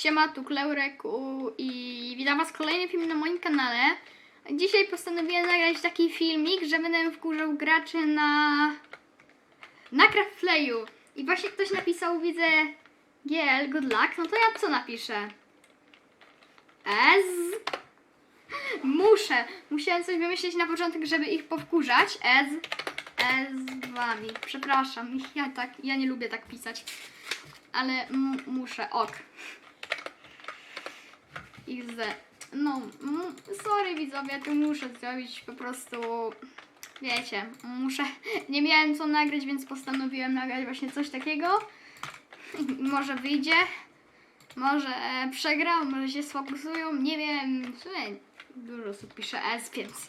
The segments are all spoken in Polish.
Siema, tu Kleureku i witam was w kolejnym filmie na moim kanale. Dzisiaj postanowiłem nagrać taki filmik, że będę wkurzał graczy na na Craftplayu. I właśnie ktoś napisał, widzę GL, good luck, no to ja co napiszę? Ez? Muszę, musiałem coś wymyślić na początek, żeby ich powkurzać. Ez, ez wami. Przepraszam, ja tak, ja nie lubię tak pisać. Ale muszę, ok. XD. No, sorry widzowie, to muszę zrobić po prostu. Wiecie, muszę. Nie miałem co nagrać, więc postanowiłem nagrać właśnie coś takiego. Może wyjdzie, może e, przegra, może się sfokusują, nie wiem. Sumie dużo osób pisze S, więc.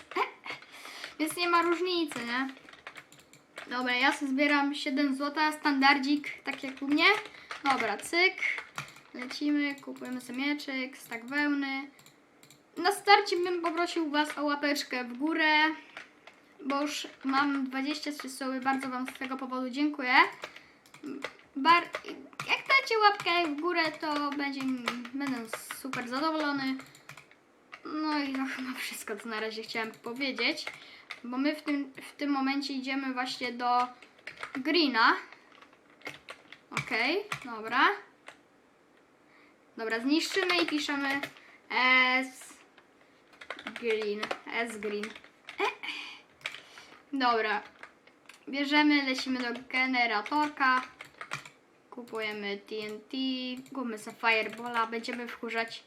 Więc nie ma różnicy, nie? Dobra, ja sobie zbieram 7 zł, standardzik, tak jak u mnie. Dobra, cyk. Lecimy, kupujemy sobie mieczyk, stak wełny. Na starcie bym poprosił Was o łapeczkę w górę, bo już mam 23 słowy, bardzo Wam z tego powodu dziękuję. Bar jak dacie łapkę w górę, to będzie, będę super zadowolony. No i to chyba wszystko, co na razie chciałem powiedzieć, bo my w tym, w tym momencie idziemy właśnie do Greena. Okej, dobra. Dobra, zniszczymy i piszemy S green. S green. E. Dobra. Bierzemy, lecimy do generatorka. Kupujemy TNT. Kupmy sobie Firebola. Będziemy wkurzać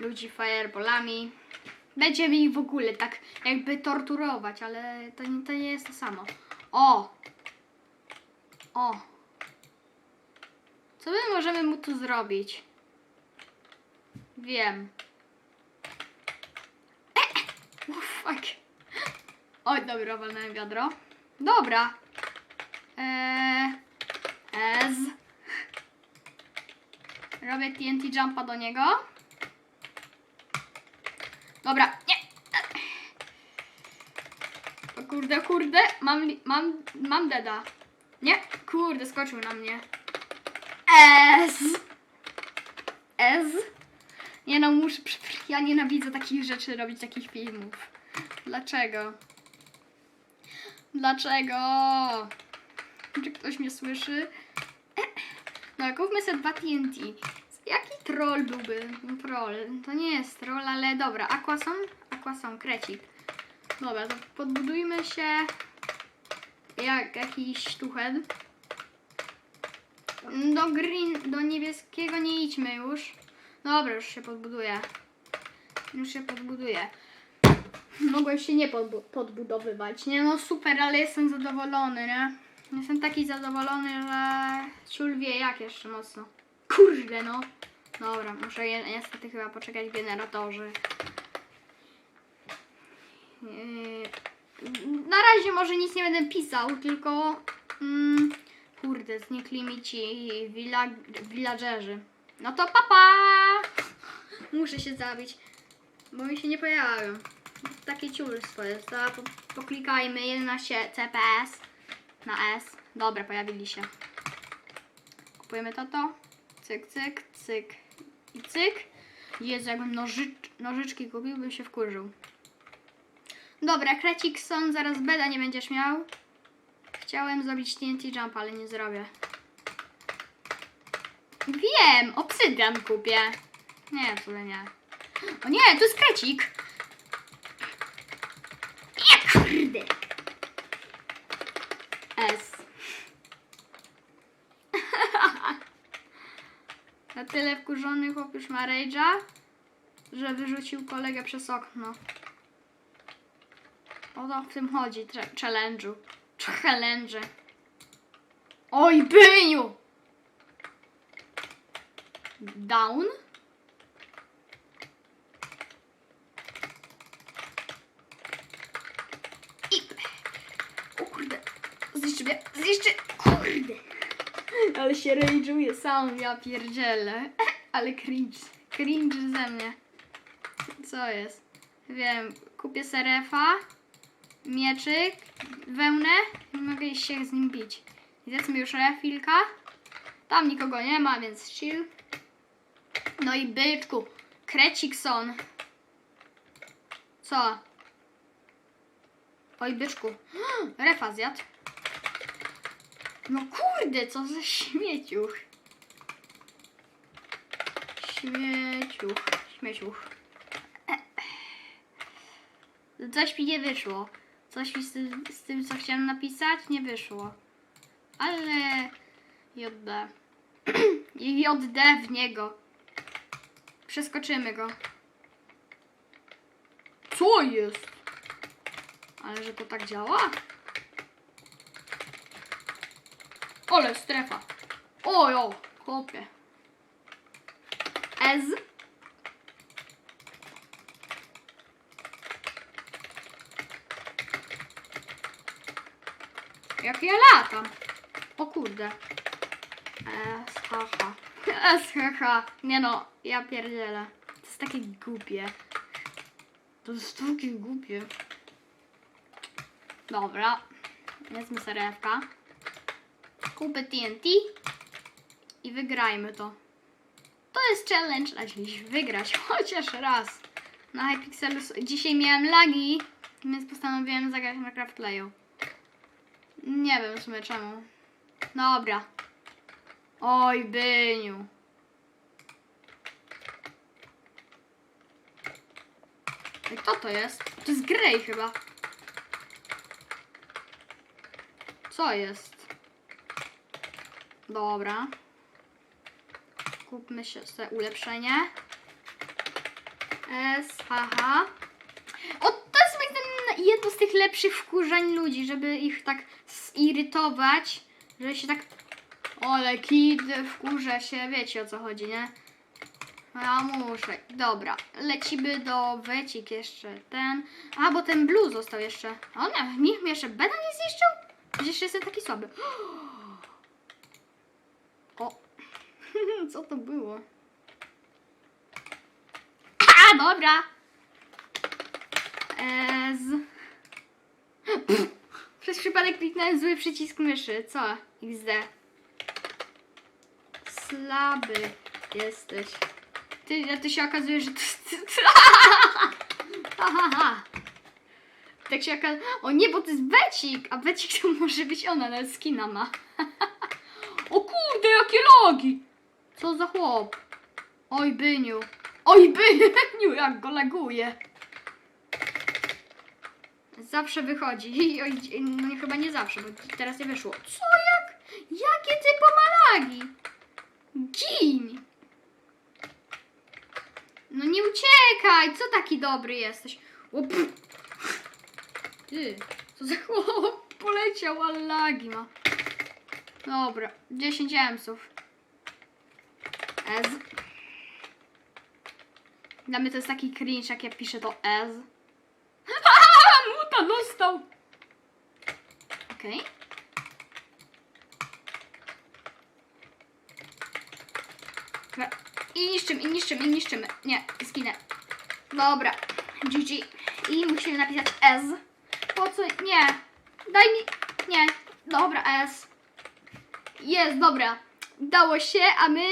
ludzi Fireballami. Będziemy ich w ogóle tak jakby torturować, ale to to nie jest to samo. O! O! Co my możemy mu tu zrobić? Wiem. E! Fuck. Oj, dobra, walnąłem wiadro. Dobra. Eee. Robię TNT jumpa do niego. Dobra, nie. O kurde, kurde, mam, mam, mam deda. Nie, kurde, skoczył na mnie. Ez. Ez. Nie no, muszę. Ja nienawidzę takich rzeczy robić, takich filmów. Dlaczego? Dlaczego? Czy ktoś mnie słyszy? No, kupmy sobie dwa TNT. Jaki troll byłby? No, Troll. To nie jest troll, ale dobra. Aqua są? Aqua są, krecik. Dobra, to podbudujmy się jak jakiś tuchel. Do green, do niebieskiego nie idźmy już. Dobra, już się podbuduję. Już się podbuduję. Mogłem się nie podbu- podbudowywać. Nie no super, ale jestem zadowolony, nie? Jestem taki zadowolony, że ciul wie jak jeszcze mocno. Kurde no. Dobra, muszę je, niestety chyba poczekać w generatorze. Yy, na razie może nic nie będę pisał, tylko mm, kurde, znikli mi ci villa, villagerzy. No to papa! Muszę się zabić, bo mi się nie pojawią. Takie ciulstwo jest. To po, poklikajmy 11 CPS na S. Dobra, pojawili się. Kupujemy to, to. Cyk, cyk, cyk i cyk. Jezu, jakbym nożycz, nożyczki kupił, bym się wkurzył. Dobra, krecik son, zaraz beda nie będziesz miał. Chciałem zrobić TNT jump, ale nie zrobię. Wiem, obsydian kupię. Nie, w sumie nie. O nie, to jest krecik. S. Na tyle wkurzony chłop już ma rage'a, że wyrzucił kolegę przez okno. O to w tym chodzi, challenge'u. Challenge. Oj, byniu! Down? I... O kurde, zniszczy mnie, zniszczy, kurde. Ale się rage'uje sam, ja pierdzielę. Ale cringe, cringe ze mnie. Co jest? Wiem, kupię serefa, mieczyk, wełnę i mogę się z nim bić. Zjedzmy już refilka. Tam nikogo nie ma, więc chill. No i byczku. Krecikson. Co? Oj, byczku. Refa zjadł. No kurde, co za śmieciuch. Śmieciuch. Śmieciuch. Coś mi nie wyszło. Coś mi z tym, z tym, co chciałam napisać, nie wyszło. Ale... JD. JD w niego. Przeskoczymy go. Co jest? Ale że to tak działa? Ole, strefa. Ojo, chłopie. Ez. Jak ja latam. O kurde. Es. Es, haha. Nie no, ja pierdzielę. To jest takie głupie. To jest takie głupie. Dobra. Wezmę serewka. Kupę TNT. I wygrajmy to. To jest challenge na dziś. Wygrać chociaż raz. Na Hypixelu dzisiaj miałem lagi, więc postanowiłem zagrać na Craftlayu. Nie wiem w sumie czemu. Dobra. Oj, Byniu. Ej, kto to jest? To jest Grey chyba. Co jest? Dobra. Kupmy się sobie ulepszenie. S, haha. O, to jest zdaniem jedno z tych lepszych wkurzań ludzi, żeby ich tak zirytować, że się tak... Ole, kid wkurza się, wiecie o co chodzi, nie? Ja muszę. Dobra, lecimy do wecik jeszcze ten. A, bo ten blue został jeszcze. O nie, nikt mi jeszcze beda nie zniszczył? Przecież jestem taki słaby. O. Co to było? A, dobra. Ez. Przez przypadek kliknąłem zły przycisk myszy. Co? XD. Słaby jesteś. Ty, a ty się okazuje, że... Tak się okazuje... O nie, bo to jest Becik, a Becik to może być ona, nawet skina ma. o kurde, jakie logi! Co za chłop? Oj, Byniu. Oj, Byniu, jak go laguje. Zawsze wychodzi. Oj, no chyba nie zawsze, bo teraz nie wyszło. Co jak? Jakie ty pomalagi? Gin! No nie uciekaj! Co taki dobry jesteś? O. Ty, co za chłop poleciał, ale lagi ma. Dobra, 10 emsów. Ez. Dla mnie to jest taki cringe, jak ja piszę to Ez. Muta dostał! Okej. I niszczymy, i niszczymy, i niszczymy. Nie, zginę. Dobra, GG. I musimy napisać S. Po co? Nie. Daj mi... Nie. Dobra, S. Jest, dobra. Udało się, a my...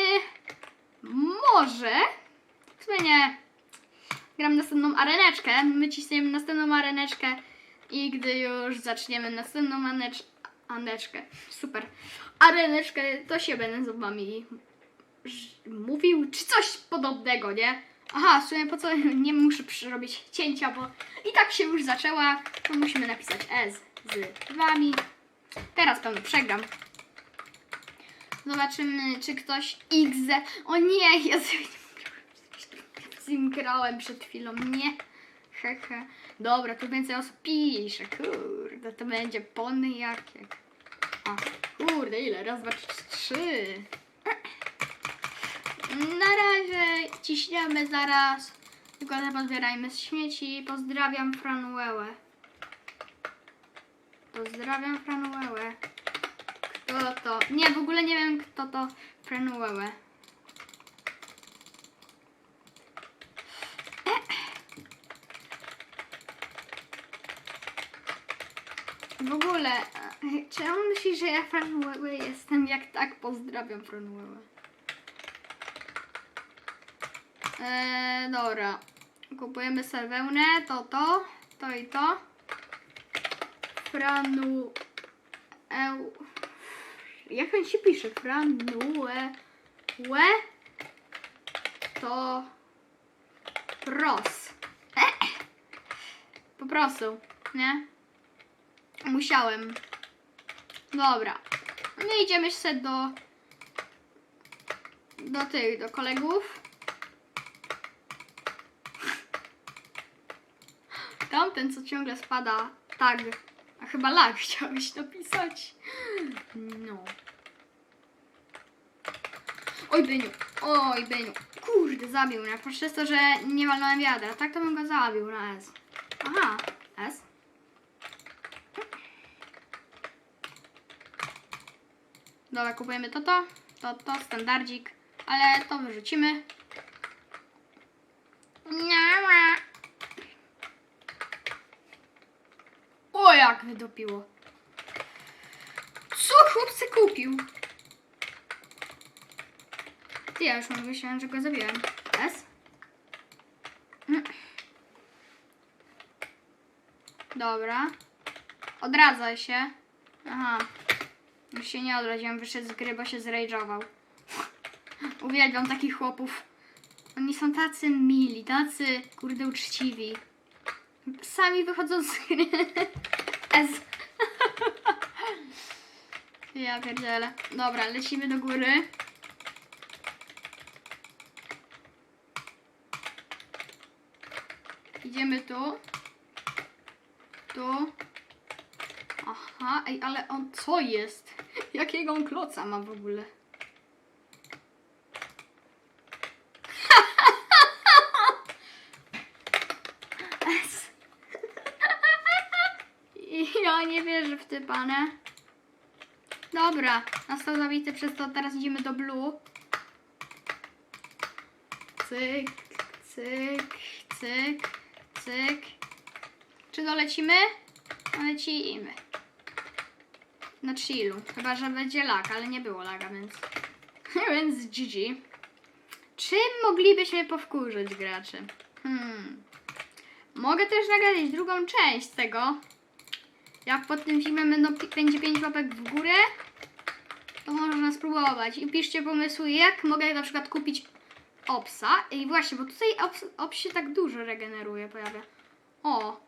Może... W sumie nie. Gram następną areneczkę. My ciśniemy następną areneczkę. I gdy już zaczniemy następną anecz... aneczkę. Super. Areneczkę, to się będę z wami mówił, czy coś podobnego, nie? Aha, w sumie po co nie muszę robić cięcia, bo i tak się już zaczęła, to musimy napisać S z wami. Teraz pewno przegram. Zobaczymy, czy ktoś XZ. O nie, ja sobie z nim grałem przed chwilą, nie? Hehe. Dobra, tu więcej osób pisze, kurde, to będzie pony jakie. A, kurde, ile? Raz, dwa, trzy. Na razie ciśniemy zaraz. Tylko pozbierajmy śmieci. Pozdrawiam Franuełę. Pozdrawiam Franuełę. Kto to? Nie, w ogóle nie wiem kto to Franuełę. W ogóle, e, czy on myśli, że ja Franuełę jestem? Jak tak, pozdrawiam Franuełę. Eee, dobra. Kupujemy sobie wełnę, to, to, to i to. Franu... Eu... Jak on się pisze? Franue... Łe... To... Pros. Po prostu, nie? Musiałem. Dobra. No idziemy sobie do... Do tych, do kolegów. Tamten, co ciągle spada, tag. A chyba lag chciałeś napisać. No. Oj, Byniu. Oj, Byniu. Kurde, zabił mnie. Przez to, że nie walnąłem wiadra. Tak to bym go zabił na S. Aha, S. Dobra, kupujemy to, to, to, to, standardzik. Ale to wyrzucimy. Nie ma. O, jak wydopiło. Co chłopcy kupił? Ty, ja już mam myślałem, że go zabiłem. S? Mm. Dobra. Odradzaj się. Aha. Już się nie odradziłem, wyszedł z gry, bo się zrajdżował. Uwielbiam takich chłopów. Oni są tacy mili, tacy kurde uczciwi. Sami wychodzą z gry. S. Ja pierdzielę. Dobra, lecimy do góry. Idziemy tu. Tu. Aha, ej, ale on co jest? Jakiego on kloca ma w ogóle? S. Ja nie wierzę w te pane. Dobra, został zabity przez to, teraz idziemy do blue. Cyk, cyk, cyk, cyk. Czy dolecimy? Lecimy. Na chillu. Chyba, że będzie lag, ale nie było laga, więc... więc GG. Czym moglibyśmy powkurzyć graczy? Hmm. Mogę też nagrać drugą część tego. Jak pod tym filmem będą, będzie 5 łapek w górę, to można spróbować. I piszcie pomysły, jak mogę na przykład kupić opsa. I właśnie, bo tutaj ops, ops się tak dużo regeneruje, pojawia. O!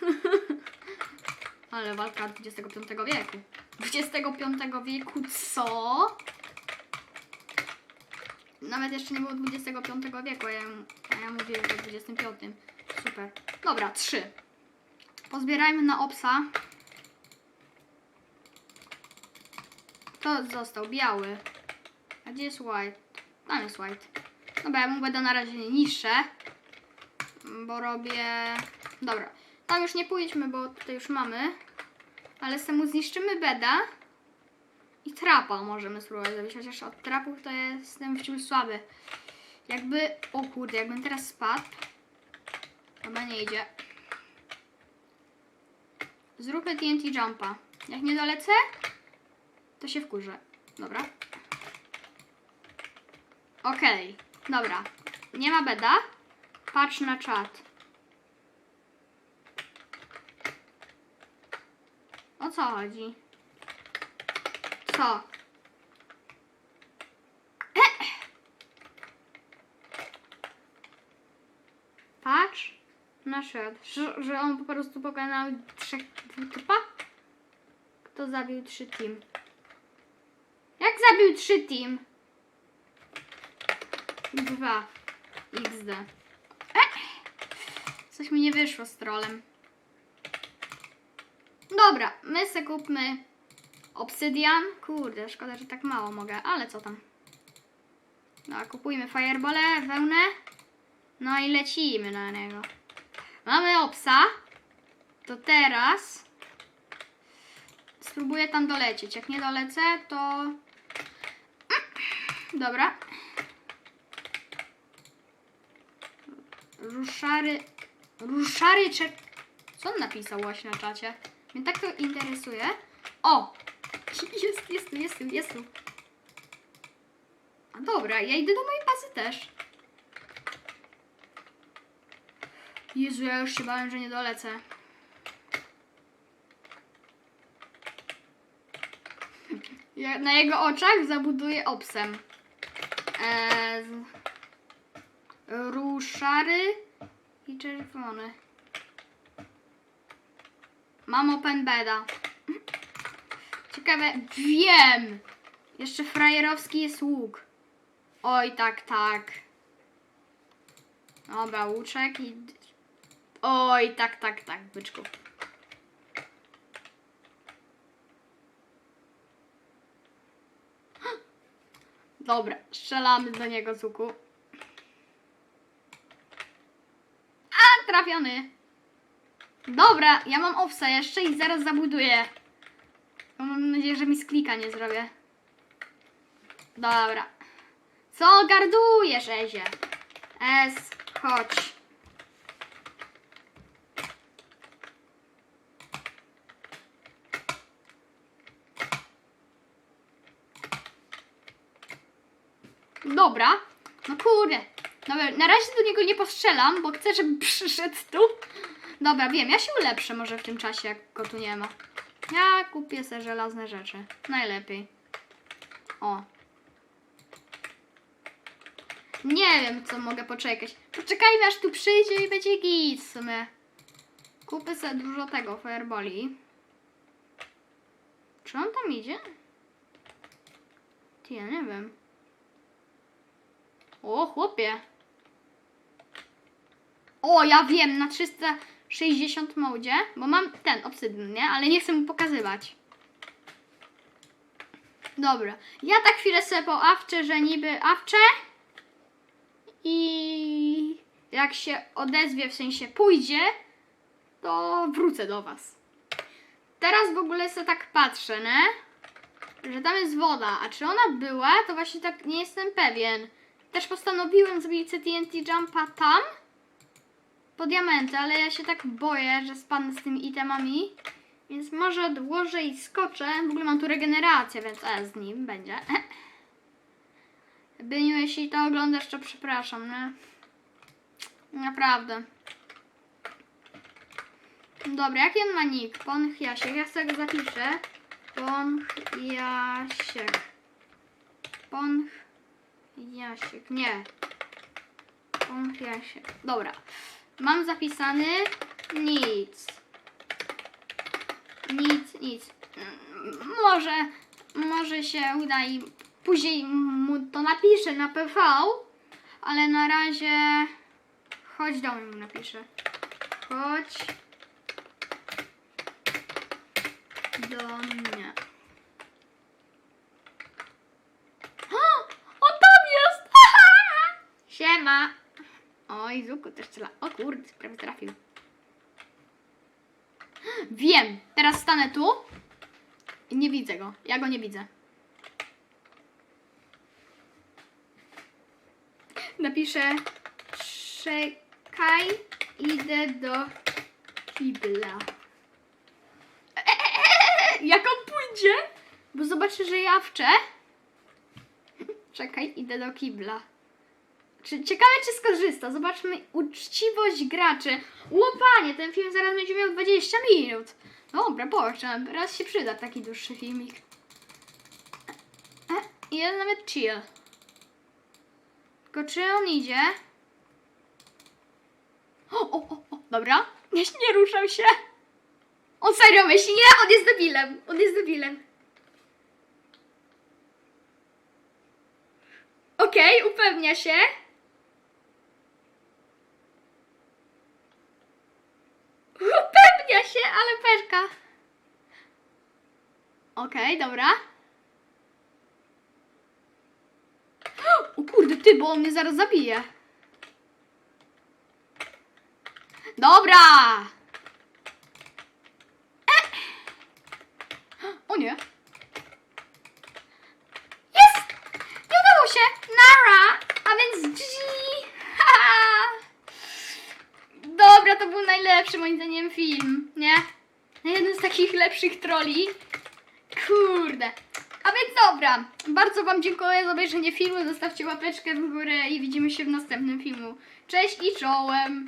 Ale walka XXV wieku. XXV wieku, co? Nawet jeszcze nie było XXV wieku, a ja, a ja mówię o XXV. Super. Dobra, trzy. Pozbierajmy na opsa. To został biały. A gdzie jest white? Tam jest white. Dobra, ja mu będę na razie niższe. Bo robię... Dobra. Tam już nie pójdźmy, bo tutaj już mamy. Ale temu zniszczymy beda. I trapa możemy spróbować zrobić. Chociaż od trapów to jestem wciąż słaby. Jakby... O kurde, jakbym teraz spadł. Chyba nie idzie. Zróbmy TNT jumpa. Jak nie dolecę, to się wkurzę. Dobra. Okej, dobra. Nie ma beda. Patrz na czat. O co chodzi? Co? Patrz na. Że, że on po prostu pokonał trzech typa? Kto zabił trzy team? Jak zabił trzy team? Dwa. XD. Eh! Coś mi nie wyszło z trolem. Dobra, my se kupmy obsydian. Kurde, szkoda, że tak mało mogę, ale co tam. No, kupujmy firebole, wełnę. No i lecimy na niego. Mamy obsa. To teraz spróbuję tam dolecieć. Jak nie dolecę, to... Dobra. Ruszary... Ruszary czek... Co on napisał właśnie na czacie? Mnie tak to interesuje. O! Jest, jest jest jest. A dobra, ja idę do mojej bazy też. Jezu, ja już się bałem, że nie dolecę. Ja na jego oczach zabuduję obsem. Eee, ruszary i czerwony. Mam open beda. Ciekawe, wiem! Jeszcze frajerowski jest łuk. Oj, tak, tak. Dobra, łuczek i... Oj, tak, tak, tak, byczku. Dobra, strzelamy do niego z. A, trafiony. Dobra, ja mam owsa jeszcze i zaraz zabuduję. Mam nadzieję, że mi z klika nie zrobię. Dobra. Co gardujesz, Ezie? Es, chodź. Dobra. No kurde. Dobra, na razie do niego nie postrzelam, bo chcę, żeby przyszedł tu. Dobra, wiem, ja się ulepszę może w tym czasie, jak go tu nie ma. Ja kupię sobie żelazne rzeczy. Najlepiej. O. Nie wiem, co mogę poczekać. Poczekajmy, aż tu przyjdzie i będzie git. Kupię sobie dużo tego, fireboli. Czy on tam idzie? Ty, ja nie wiem. O, chłopie. O, ja wiem, na 360 modzie, bo mam ten obsydian, nie? Ale nie chcę mu pokazywać. Dobra, ja tak chwilę sobie poawczę, że niby awczę i jak się odezwie, w sensie pójdzie, to wrócę do was. Teraz w ogóle sobie tak patrzę, nie? Że tam jest woda, a czy ona była, to właśnie tak nie jestem pewien. Też postanowiłem zrobić TNT Jumpa tam, po diamenty, ale ja się tak boję, że spadnę z tymi itemami. Więc może odłożę i skoczę. W ogóle mam tu regenerację, więc e, z nim będzie. Byniu, jeśli to oglądasz, to przepraszam, nie? Naprawdę. Dobra, jaki on ma nick? Ponch Jasiek. Ja sobie go zapiszę. Ponch Jasiek. Ponch Jasiek. Nie. Ponch Jasiek. Dobra. Mam zapisany nic. Nic, nic. Może, może się uda i później mu to napiszę na PV, ale na razie chodź do mnie napiszę. Chodź do mnie. O, o tam jest! Siema! Oj, Zuku też strzela. O kurde, prawie trafił. Wiem! Teraz stanę tu i nie widzę go. Ja go nie widzę. Napiszę czekaj, idę do kibla. Jak on pójdzie? Bo zobaczy, że ja wczę. Czekaj, idę do kibla. Czy, ciekawe, czy skorzysta. Zobaczmy uczciwość graczy. Łopanie, ten film zaraz będzie miał 20 minut. Dobra, poczem. Raz się przyda taki dłuższy filmik. E, jest nawet chill. Tylko czy on idzie? O, o, o, o, dobra. Nie, nie ruszam się. On serio myśli, nie, on jest debilem. On jest debilem. Okej, upewnia się. Upewnia się, ale peszka. Okej, dobra. O kurde, ty, bo on mnie zaraz zabije. Dobra! E! O nie. Jest! Nie udało się! Nara! A więc GG! Haha! Dobra, to był najlepszy moim zdaniem film, nie? Jeden z takich lepszych troli. Kurde. A więc dobra, bardzo Wam dziękuję za obejrzenie filmu, zostawcie łapeczkę w górę i widzimy się w następnym filmu. Cześć i czołem!